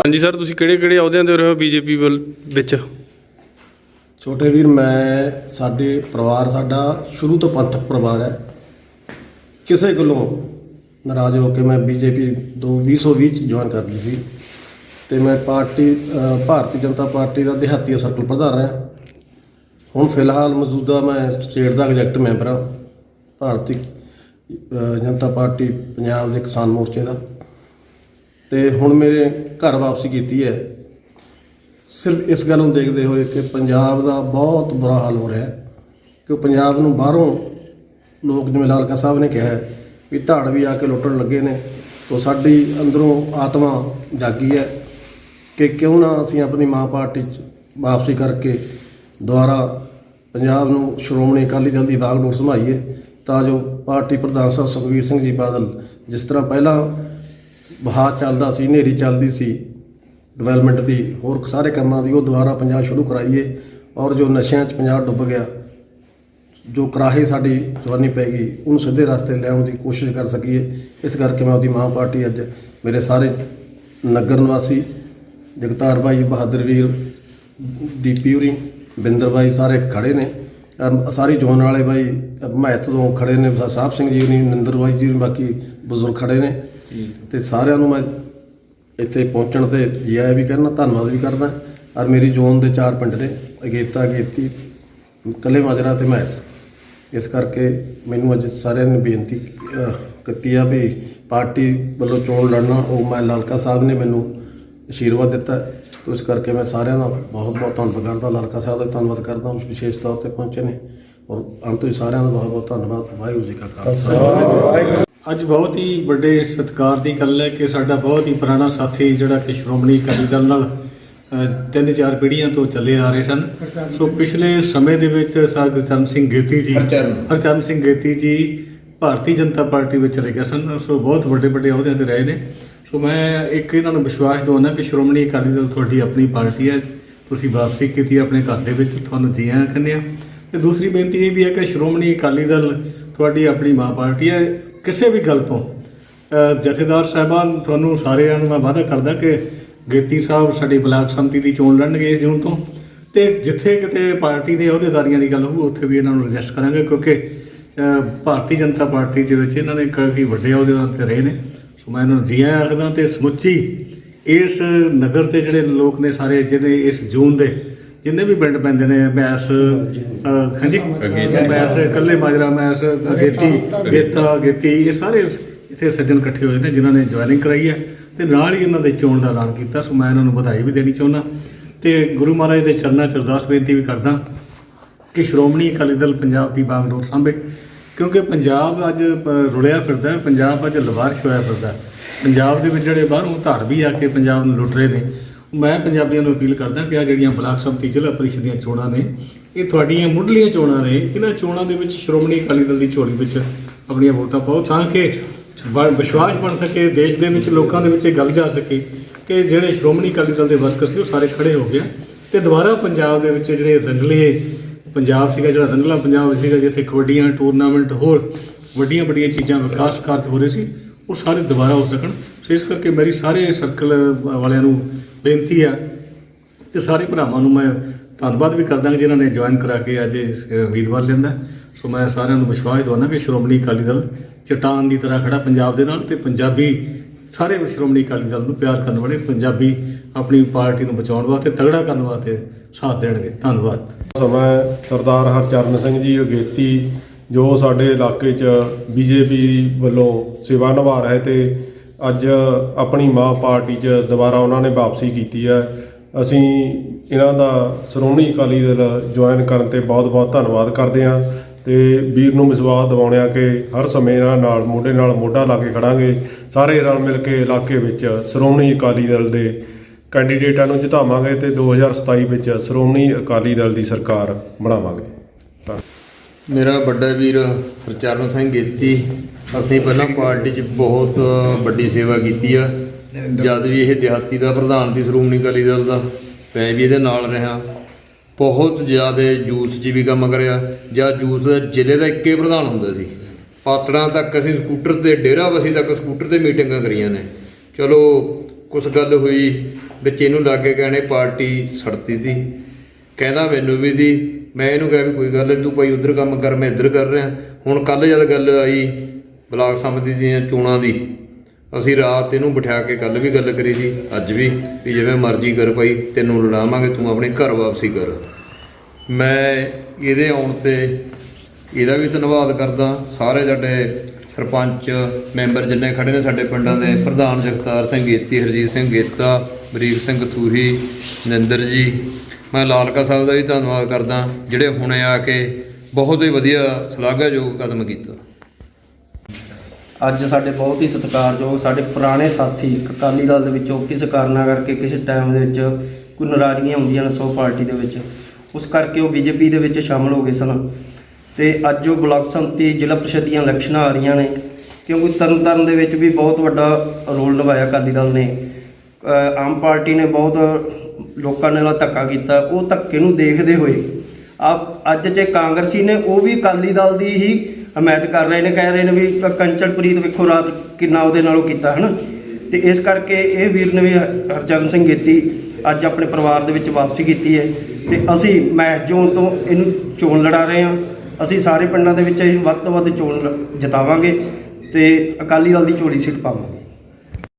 ਹਾਂਜੀ ਸਰ ਤੁਸੀਂ ਕਿਹੜੇ ਕਿਹੜੇ ਅਹੁਦਿਆਂ ਤੇ ਰਹੇ ਹੋ ਬੀਜੇਪੀ ਵਿੱਚ? ਛੋਟੇ ਵੀਰ ਮੈਂ ਸਾਡੇ ਪਰਿਵਾਰ ਸਾਡਾ ਸ਼ੁਰੂ ਤੋਂ ਪੰਥਕ ਪਰਿਵਾਰ ਹੈ। ਕਿਸੇ ਗੱਲੋਂ ਨਾਰਾਜ਼ ਹੋ ਕੇ ਮੈਂ ਬੀਜੇਪੀ 2020 ਚ ਜੁਆਇਨ ਕਰ ਲਈ ਸੀ ਤੇ ਮੈਂ ਪਾਰਟੀ ਅ, ਭਾਰਤੀ ਜਨਤਾ ਪਾਰਟੀ ਦਾ ਦਿਹਾਤੀ ਸਰਕਲ ਪ੍ਰਧਾਨ ਰਿਹਾ। ਹੁਣ ਫਿਲਹਾਲ ਮੌਜੂਦਾ ਮੈਂ ਸਟੇਟ ਦਾ ਐਗਜੈਕਟ ਮੈਂਬਰ ਹਾਂ। ਭਾਰਤੀ ਅ, ਜਨਤਾ ਪਾਰਟੀ ਪੰਜਾਬ ਦੇ ਕਿਸਾਨ ਮੋਰਚੇ ਦਾ। ਤੇ ਹੁਣ ਮੇਰੇ ਘਰ ਵਾਪਸੀ ਕੀਤੀ ਹੈ। ਸਿਰਫ ਇਸ ਗੱਲ ਨੂੰ ਦੇਖਦੇ ਹੋਏ ਕਿ ਪੰਜਾਬ ਦਾ ਬਹੁਤ ਬੁਰਾ ਹਾਲ ਹੋ ਰਿਹਾ ਹੈ ਕਿ ਪੰਜਾਬ ਨੂੰ ਬਾਹਰੋਂ ਲੋਕ ਜਿਵੇਂ ਲਾਲਕਾ ਸਾਹਿਬ ਨੇ ਕਿਹਾ ਹੈ ਵੀ ਧਾੜ ਵੀ ਆ ਕੇ ਲੁੱਟਣ ਲੱਗੇ ਨੇ ਸੋ ਸਾਡੀ ਅੰਦਰੋਂ ਆਤਮਾ ਜਾਗੀ ਹੈ ਕਿ ਕਿਉਂ ਨਾ ਅਸੀਂ ਆਪਣੀ ਮਾਂ ਪਾਰਟੀ 'ਚ ਵਾਪਸੀ ਕਰਕੇ ਦੁਆਰਾ ਪੰਜਾਬ ਨੂੰ ਸ਼੍ਰੋਮਣੀ ਅਕਾਲੀ ਦਲ ਦੀ ਬਾਗਡੋਰ ਸੰਭਾਈਏ ਤਾਂ ਜੋ ਪਾਰਟੀ ਪ੍ਰਧਾਨ ਸਾਹਿਬ ਸੁਖਬੀਰ ਸਿੰਘ ਜੀ ਬਾਦਲ ਜਿਸ ਤਰ੍ਹਾਂ ਪਹਿਲਾਂ ਬਹਾ ਚੱਲਦਾ ਸੀ, ਹਨੇਰੀ ਚੱਲਦੀ ਸੀ ਡਿਵੈਲਪਮੈਂਟ ਦੀ, ਹੋਰ ਸਾਰੇ ਕੰਮਾਂ ਦੀ, ਉਹ ਦੁਬਾਰਾ ਪੰਜਾਬ ਸ਼ੁਰੂ ਕਰਾਈਏ ਔਰ ਜੋ ਨਸ਼ਿਆਂ 'ਚ ਪੰਜਾਬ ਡੁੱਬ ਗਿਆ, ਜੋ ਕਰਾਹੇ ਸਾਡੀ ਜਵਾਨੀ ਪੈ ਗਈ, ਉਹਨੂੰ ਸਿੱਧੇ ਰਸਤੇ ਲਿਆਉਣ ਦੀ ਕੋਸ਼ਿਸ਼ ਕਰ ਸਕੀਏ। ਇਸ ਕਰਕੇ ਮੈਂ ਉਹਦੀ ਮਾਂ ਪਾਰਟੀ ਅੱਜ ਮੇਰੇ ਸਾਰੇ ਨਗਰ ਨਿਵਾਸੀ, ਜਗਤਾਰ ਭਾਈ ਬਹਾਦਰ ਵੀਰ, ਦੀਪੀ ਹੋਰੀ, ਬਿੰਦਰ ਭਾਈ ਸਾਰੇ ਖੜੇ ਨੇ। ਅਮ ਸਾਰੀ ਜੋਨ ਵਾਲੇ ਭਾਈ ਮਹਿਤ ਤੋਂ ਖੜੇ ਨੇ, ਸਾਹਿਬ ਸਿੰਘ ਜੀ ਨੇ ਨਿੰਦਰ ਭਾਈ ਜੀ ਬਾਕੀ ਬਜ਼ੁਰਗ ਖੜੇ ਨੇ। ਤੇ ਸਾਰਿਆਂ ਨੂੰ ਮੈਂ ਇੱਥੇ ਪਹੁੰਚਣ ਤੇ ਜੀ ਆਇਆ ਵੀ ਕਰਨਾ ਧੰਨਵਾਦ ਵੀ ਕਰਦਾ। ਔਰ ਮੇਰੀ ਜ਼ੋਨ ਦੇ ਚਾਰ ਪਿੰਡ ਨੇ ਅਗੇਤਾ ਅਗੇਤੀ ਕੱਲੇ ਮਾਜਰਾ ਤੇ ਮੈਸ। ਇਸ ਕਰਕੇ ਮੈਨੂੰ ਅੱਜ ਸਾਰਿਆਂ ਨੇ ਬੇਨਤੀ ਕੀਤੀ ਆ ਵੀ ਪਾਰਟੀ ਵੱਲੋਂ ਚੋਣ ਲੜਨਾ ਉਹ ਮੈਂ ਲਾਲਕਾ ਸਾਹਿਬ ਨੇ ਮੈਨੂੰ ਅਸ਼ੀਰਵਾਦ ਦਿੱਤਾ। ਤੋ ਇਸ ਕਰਕੇ ਮੈਂ ਸਾਰਿਆਂ ਦਾ ਬਹੁਤ ਬਹੁਤ ਧੰਨਵਾਦ ਕਰਦਾ ਲਾਲਕਾ ਸਾਹਿਬ ਦਾ ਵੀ ਧੰਨਵਾਦ ਕਰਦਾ ਉਸ ਵਿਸ਼ੇਸ਼ ਤੌਰ ਤੇ ਪਹੁੰਚੇ ਨੇ। ਔਰ ਅੰਤ ਵਿੱਚ ਸਾਰਿਆਂ ਦਾ ਬਹੁਤ ਬਹੁਤ ਧੰਨਵਾਦ ਵਾਹਿਗੁਰੂ ਜੀ ਕਾ ਖਾਲਸਾ। ਅੱਜ ਬਹੁਤ ਹੀ ਵੱਡੇ ਸਤਿਕਾਰ ਦੀ ਗੱਲ ਹੈ ਕਿ ਸਾਡਾ ਬਹੁਤ ਹੀ ਪੁਰਾਣਾ ਸਾਥੀ ਜਿਹੜਾ ਕਿ ਸ਼੍ਰੋਮਣੀ ਅਕਾਲੀ ਦਲ ਨਾਲ ਤਿੰਨ ਚਾਰ ਪੀੜ੍ਹੀਆਂ ਤੋਂ ਚੱਲੇ ਆ ਰਹੇ ਸਨ। ਸੋ ਪਿਛਲੇ ਸਮੇਂ ਦੇ ਵਿੱਚ ਸਰ ਗੁਰਚਰਨ ਸਿੰਘ ਗੇਤੀ ਜੀ ਹਰਚਰਨ। ਸਿੰਘ ਗੇਤੀ ਜੀ ਭਾਰਤੀ ਜਨਤਾ ਪਾਰਟੀ ਵਿੱਚ ਚਲੇ ਗਏ ਸਨ। ਸੋ ਬਹੁਤ ਵੱਡੇ ਵੱਡੇ ਅਹੁਦਿਆਂ ਤੇ ਰਹੇ ਨੇ। ਸੋ ਮੈਂ ਇੱਕ ਇਹਨਾਂ ਨੂੰ ਵਿਸ਼ਵਾਸ ਦਵਾਉਣਾ ਕਿ ਸ਼੍ਰੋਮਣੀ ਅਕਾਲੀ ਦਲ ਤੁਹਾਡੀ ਆਪਣੀ ਪਾਰਟੀ ਹੈ। ਤੁਸੀਂ ਵਾਪਸੀ ਕੀਤੀ ਆਪਣੇ ਘਰ ਦੇ ਵਿੱਚ ਤੁਹਾਨੂੰ ਜੀ ਆਇਆਂ ਕਹਿੰਦੇ ਆ ਤੇ ਦੂਸਰੀ ਬੇਨਤੀ ਇਹ ਵੀ ਹੈ ਕਿ ਸ਼੍ਰੋਮਣੀ ਅਕਾਲੀ ਦਲ ਤੁਹਾਡੀ ਆਪਣੀ ਮਾਂ ਪਾਰਟੀ ਹੈ। ਕਿਸੇ ਵੀ ਗੱਲ ਤੋਂ। ਜਥੇਦਾਰ ਸਾਹਿਬਾਨ, ਤੁਹਾਨੂੰ ਸਾਰਿਆਂ ਨੂੰ ਮੈਂ ਵਾਅਦਾ ਕਰਦਾ ਕਿ ਗੇਤੀ ਸਾਹਿਬ ਸਾਡੀ ਬਲਾਕ ਸੰਮਤੀ ਦੀ ਚੋਣ ਲੜਨਗੇ ਇਸ ਜੂਨ ਤੋਂ। ਤੇ ਜਿੱਥੇ ਕਿਤੇ ਪਾਰਟੀ ਦੇ ਅਹੁਦੇਦਾਰੀਆਂ ਦੀ ਗੱਲ ਹੋਊ, ਉੱਥੇ ਵੀ ਇਹਨਾਂ ਨੂੰ ਰਜਿਸਟ ਕਰਾਂਗੇ, ਕਿਉਂਕਿ ਭਾਰਤੀ ਜਨਤਾ ਪਾਰਟੀ ਦੇ ਵਿੱਚ ਇਹਨਾਂ ਨੇ ਕਈ ਵੱਡੇ ਅਹੁਦੇਦਾਰ ਤੇ ਰਹੇ ਨੇ। ਸੋ ਮੈਂ ਇਹਨਾਂ ਨੂੰ ਜੀ ਆਇਆਂ ਆਖਦਾ ਤੇ ਸਮੁੱਚੀ ਇਸ ਨਗਰ ਤੇ ਜਿਹੜੇ ਲੋਕ ਨੇ ਸਾਰੇ ਜਿਹੜੇ ਇਸ ਜੂਨ ਦੇ ਜਿੰਨੇ ਵੀ ਪਿੰਡ ਪੈਂਦੇ ਨੇ ਮੈਸ ਹਾਂਜੀ ਮੈਸ ਕੱਲੇ ਮਾਜਰਾ ਮੈਸ ਗੇਤੀ ਗੇਤਾ ਗੇਤੀ ਇਹ ਸਾਰੇ ਇੱਥੇ ਸੱਜਣ ਇਕੱਠੇ ਹੋਏ ਨੇ ਜਿਨ੍ਹਾਂ ਨੇ ਜੁਆਇਨਿੰਗ ਕਰਾਈ ਹੈ। ਤੇ ਨਾਲ ਹੀ ਇਹਨਾਂ ਦੇ ਚੋਣ ਦਾ ਐਲਾਨ ਕੀਤਾ ਸੋ ਮੈਂ ਇਹਨਾਂ ਨੂੰ ਵਧਾਈ ਵੀ ਦੇਣੀ ਚਾਹੁੰਦਾ। ਤੇ ਗੁਰੂ ਮਹਾਰਾਜ ਦੇ ਚਰਨਾਂ 'ਚ ਅਰਦਾਸ ਬੇਨਤੀ ਵੀ ਕਰਦਾ ਕਿ ਸ਼੍ਰੋਮਣੀ ਅਕਾਲੀ ਦਲ ਪੰਜਾਬ ਦੀ ਬਾਗਡੋਰ ਸਾਂਭੇ। ਕਿਉਂਕਿ ਪੰਜਾਬ ਅੱਜ ਰੁਲਿਆ ਫਿਰਦਾ ਹੈ ਪੰਜਾਬ ਅੱਜ ਲਵਾਰਸ਼ ਹੋਇਆ ਫਿਰਦਾ ਹੈ। ਪੰਜਾਬ ਦੇ ਵਿੱਚ ਜਿਹੜੇ ਬਾਹਰੋਂ ਧਾੜ ਵੀ ਆ ਕੇ ਪੰਜਾਬ ਨੂੰ ਲੁੱਟ ਰਹੇ ਨੇ ਮੈਂ ਪੰਜਾਬੀਆਂ ਨੂੰ ਅਪੀਲ ਕਰਦਾ ਕਿ ਆ ਜਿਹੜੀਆਂ ਬਲਾਕ ਸੰਮਤੀ ਜ਼ਿਲ੍ਹਾ ਪਰਿਸ਼ਦ ਦੀਆਂ ਚੋਣਾਂ ਨੇ, ਇਹ ਤੁਹਾਡੀਆਂ ਮੁੱਢਲੀਆਂ ਚੋਣਾਂ ਨੇ, ਇਹਨਾਂ ਚੋਣਾਂ ਦੇ ਵਿੱਚ ਸ਼੍ਰੋਮਣੀ ਅਕਾਲੀ ਦਲ ਦੀ ਝੋਲੀ ਵਿੱਚ ਆਪਣੀਆਂ ਵੋਟਾਂ ਪਾਓ ਤਾਂ ਕਿ ਬ- ਵਿਸ਼ਵਾਸ ਬਣ ਸਕੇ, ਦੇਸ਼ ਦੇ ਵਿੱਚ ਲੋਕਾਂ ਦੇ ਵਿੱਚ ਇਹ ਗੱਲ ਜਾ ਸਕੇ ਕਿ ਜਿਹੜੇ ਸ਼੍ਰੋਮਣੀ ਅਕਾਲੀ ਦਲ ਦੇ ਵਰਕਰ ਸੀ, ਉਹ ਸਾਰੇ ਖੜੇ ਹੋ ਗਏ ਤੇ ਦੁਬਾਰਾ ਪੰਜਾਬ ਦੇ ਵਿੱਚ ਜਿਹੜੇ ਰੰਗਲੇ ਪੰਜਾਬ ਸੀਗਾ, ਜਿਹੜਾ ਰੰਗਲਾ ਪੰਜਾਬ ਸੀਗਾ, ਜਿੱਥੇ ਕਬੱਡੀਆਂ ਟੂਰਨਾਮੈਂਟ ਹੋਰ ਵੱਡੀਆਂ ਵੱਡੀਆਂ ਚੀਜ਼ਾਂ ਵਿਕਾਸ ਕਾਰਜ ਹੋ ਰਹੇ ਸੀ, ਉਹ ਸਾਰੇ ਦੁਬਾਰਾ ਹੋ ਸਕਣ। ਸੋ ਇਸ ਕਰਕੇ ਮੇਰੀ ਸਾਰੇ ਸਰਕਲ ਵਾਲਿਆਂ ਨੂੰ ਬੇਨਤੀ ਆ ਤੇ ਸਾਰੇ ਭਰਾਵਾਂ ਨੂੰ ਮੈਂ ਧੰਨਵਾਦ ਵੀ ਕਰਦਾ ਜਿਨ੍ਹਾਂ ਨੇ ਜੁਆਇਨ ਕਰਾ ਕੇ ਅੱਜ ਉਮੀਦਵਾਰ ਲੈਂਦਾ ਸੋ ਮੈਂ ਸਾਰਿਆਂ ਨੂੰ ਵਿਸ਼ਵਾਸ ਦਵਾਉਣਾ ਕਿ ਸ਼੍ਰੋਮਣੀ ਅਕਾਲੀ ਦਲ ਚਟਾਨ ਦੀ ਤਰ੍ਹਾਂ ਖੜਾ ਪੰਜਾਬ ਦੇ ਨਾਲ ਤੇ ਪੰਜਾਬੀ ਸਾਰੇ ਸ਼੍ਰੋਮਣੀ ਅਕਾਲੀ ਦਲ ਨੂੰ ਪਿਆਰ ਕਰਨ ਵਾਲੇ ਪੰਜਾਬੀ ਆਪਣੀ ਪਾਰਟੀ ਨੂੰ ਬਚਾਉਣ ਵਾਸਤੇ, ਤਗੜਾ ਕਰਨ ਵਾਸਤੇ ਸਾਥ ਦੇਣਗੇ। ਧੰਨਵਾਦ। ਸਮਾਂ ਸਰਦਾਰ ਹਰਚਰਨ ਸਿੰਘ ਜੀ ਅਗੇਤੀ, ਜੋ ਸਾਡੇ ਇਲਾਕੇ 'ਚ ਬੀਜੇਪੀ ਵੱਲੋਂ ਸੇਵਾ ਨਿਭਾ ਰਹੇ ਤੇ ਅੱਜ ਆਪਣੀ ਮਾਂ ਪਾਰਟੀ 'ਚ ਦੁਬਾਰਾ ਉਹਨਾਂ ਨੇ ਵਾਪਸੀ ਕੀਤੀ ਹੈ। ਅਸੀਂ ਇਹਨਾਂ ਦਾ ਸ਼੍ਰੋਮਣੀ ਅਕਾਲੀ ਦਲ ਜੁਆਇਨ ਕਰਨ ਤੇ ਬਹੁਤ-ਬਹੁਤ ਧੰਨਵਾਦ ਕਰਦੇ ਹਾਂ ਤੇ ਵੀਰ ਨੂੰ ਵਿਸ਼ਵਾਸ ਦਿਵਾਉਣਿਆ ਕਿ ਹਰ ਸਮੇਂ ਇਹਨਾਂ ਨਾਲ ਮੋਢੇ ਨਾਲ ਮੋਢਾ ਲਾ ਕੇ ਖੜਾਂਗੇ। ਸਾਰੇ ਰਲ ਮਿਲ ਕੇ ਇਲਾਕੇ ਵਿੱਚ ਸ਼੍ਰੋਮਣੀ ਅਕਾਲੀ ਦਲ ਦੇ ਕੈਂਡੀਡੇਟਾਂ ਨੂੰ ਜਿਤਾਵਾਂਗੇ ਤੇ 2027 ਵਿੱਚ ਸ਼੍ਰੋਮਣੀ ਅਕਾਲੀ ਦਲ ਦੀ ਸਰਕਾਰ ਬਣਾਵਾਂਗੇ। ਤਾਂ ਮੇਰਾ ਵੱਡਾ ਵੀਰ ਹਰਚਰਨ ਸਿੰਘ ਗੇਤੀ ਅਸੀਂ ਪਹਿਲਾਂ ਪਾਰਟੀ 'ਚ ਬਹੁਤ ਵੱਡੀ ਸੇਵਾ ਕੀਤੀ ਆ। ਜਦ ਵੀ ਇਹ ਦਿਹਾਤੀ ਦਾ ਪ੍ਰਧਾਨ ਸੀ ਸ਼੍ਰੋਮਣੀ ਅਕਾਲੀ ਦਲ ਦਾ ਮੈਂ ਵੀ ਇਹਦੇ ਨਾਲ ਰਿਹਾ। ਬਹੁਤ ਜ਼ਿਆਦਾ ਯੂਥ 'ਚ ਵੀ ਕੰਮ ਕਰਿਆ ਜਾਂ ਦਾ ਜ਼ਿਲ੍ਹੇ ਦਾ ਇੱਕੇ ਪ੍ਰਧਾਨ ਹੁੰਦਾ ਸੀ। ਪਾਤੜਾਂ ਤੱਕ ਅਸੀਂ ਸਕੂਟਰ ਤੇ ਡੇਰਾਬੱਸੀ ਤੱਕ ਸਕੂਟਰ ਤੇ ਮੀਟਿੰਗਾਂ ਕਰੀਆਂ ਨੇ। ਚਲੋ ਕੁਛ ਗੱਲ ਹੋਈ ਵਿੱਚ ਇਹਨੂੰ ਲੱਗੇ ਕਹਿਣੇ ਪਾਰਟੀ ਸੜਤੀ ਸੀ। ਕਹਿੰਦਾ ਮੈਨੂੰ ਵੀ ਸੀ, ਮੈਂ ਇਹਨੂੰ ਕਿਹਾ ਵੀ ਕੋਈ ਗੱਲ ਨਹੀਂ ਤੂੰ ਭਾਈ ਉਧਰ ਕੰਮ ਕਰ, ਮੈਂ ਇੱਧਰ ਕਰ ਰਿਹਾ। ਹੁਣ ਕੱਲ ਜਦ ਗੱਲ ਆਈ ਬਲਾਕ ਸਮਿਤੀ ਦੀਆਂ ਚੋਣਾਂ ਦੀ, ਅਸੀਂ ਰਾਤ ਇਹਨੂੰ ਬਿਠਾ ਕੇ ਕੱਲ ਵੀ ਗੱਲ ਕਰੀ ਸੀ, ਅੱਜ ਵੀ ਵੀ ਜਿਵੇਂ ਮਰਜ਼ੀ ਕਰ ਭਾਈ, ਤੈਨੂੰ ਲੜਾਵਾਂਗੇ ਤੂੰ ਆਪਣੇ ਘਰ ਵਾਪਸੀ ਕਰ। ਮੈਂ ਇਹਦੇ ਆਉਣ ਤੇ ਇਹਦਾ ਵੀ ਧੰਨਵਾਦ ਕਰਦਾ, ਸਾਰੇ ਸਾਡੇ ਸਰਪੰਚ, ਮੈਂਬਰ ਜਿੰਨੇ ਖੜੇ ਨੇ ਸਾਡੇ ਪਿੰਡਾਂ ਦੇ, ਪ੍ਰਧਾਨ ਜਗਤਾਰ ਸਿੰਘ ਗੇਤੀ, ਹਰਜੀਤ ਸਿੰਘ ਗੇਤਾ, ਬਰੀਕ ਸਿੰਘ ਥੂਹੀ, ਨਿੰਦਰ ਜੀ ਮੈਂ ਲਾਲਕਾ ਸਾਹਿਬ ਦਾ ਵੀ ਧੰਨਵਾਦ ਕਰਦਾ, ਜਿਹੜੇ ਹੁਣੇ ਆ ਕੇ ਬਹੁਤ ਹੀ ਵਧੀਆ ਸ਼ਲਾਘਾਯੋਗ ਕਦਮ ਕੀਤਾ। ਅੱਜ ਸਾਡੇ ਬਹੁਤ ਹੀ ਸਤਿਕਾਰਯੋਗ, ਸਾਡੇ ਪੁਰਾਣੇ ਸਾਥੀ ਅਕਾਲੀ ਦਲ ਦੇ ਵਿੱਚੋਂ ਕਿਸੇ ਕਾਰਨਾਂ ਕਰਕੇ, ਕਿਸੇ ਟਾਈਮ ਦੇ ਵਿੱਚ ਕੋਈ ਨਾਰਾਜ਼ਗੀਆਂ ਹੁੰਦੀਆਂ ਨੇ ਸੋ ਪਾਰਟੀ ਦੇ ਵਿੱਚ, ਉਸ ਕਰਕੇ ਉਹ ਬੀਜੇਪੀ ਦੇ ਵਿੱਚ ਸ਼ਾਮਲ ਹੋ ਗਏ ਸਨ। ਤੇ ਅੱਜ ਉਹ ਬਲਾਕ ਸੰਮਤੀ, ਜ਼ਿਲ੍ਹਾ ਪ੍ਰੀਸ਼ਦ ਦੀਆਂ ਇਲੈਕਸ਼ਨਾਂ ਆ ਰਹੀਆਂ ਨੇ, ਕਿਉਂਕਿ ਤਰਨਤਾਰਨ ਦੇ ਵਿੱਚ ਵੀ ਬਹੁਤ ਵੱਡਾ ਰੋਲ ਨਿਭਾਇਆ ਅਕਾਲੀ ਦਲ ਨੇ। ਆਮ ਪਾਰਟੀ ਨੇ ਬਹੁਤ ਲੋਕਾਂ ਨੇ ਨਾਲ ਧੱਕਾ ਕੀਤਾ, ਉਹ ਧੱਕੇ ਨੂੰ ਦੇਖਦੇ ਹੋਏ ਆ ਅੱਜ ਜੇ ਕਾਂਗਰਸੀ ਨੇ ਉਹ ਵੀ ਅਕਾਲੀ ਦਲ ਦੀ ਹੀ ਹਮਾਇਤ ਕਰ ਰਹੇ ਨੇ, ਕਹਿ ਰਹੇ ਨੇ ਵੀ ਕ- ਕੰਚਨਪ੍ਰੀਤ ਵੇਖੋ ਰਾਤ ਕਿੰਨਾ ਉਹਦੇ ਨਾਲੋਂ ਕੀਤਾ, ਹਨ? ਤੇ ਇਸ ਕਰਕੇ ਇਹ ਵੀਰ ਨੇ ਵੀ ਹਰਚਰਨ ਸਿੰਘ ਗੇਤੀ ਅੱਜ ਆਪਣੇ ਪਰਿਵਾਰ ਦੇ ਵਿੱਚ ਵਾਪਸੀ ਕੀਤੀ ਹੈ ਤੇ ਅਸੀਂ ਮੈਂ ਜ਼ੋਨ ਤੋਂ ਇਹਨੂੰ ਚੋਣ ਲੜਾ ਰਹੇ ਹਾਂ। ਅਸੀਂ ਸਾਰੇ ਪਿੰਡਾਂ ਦੇ ਵਿੱਚ ਇਹ ਵੱਧ ਤੋਂ ਵੱਧ ਚੋਣ ਲ- ਜਿਤਾਵਾਂਗੇ ਤੇ ਅਕਾਲੀ ਦਲ ਦੀ ਝੋਲੀ ਸੀਟ ਪਾਵਾਂਗੇ।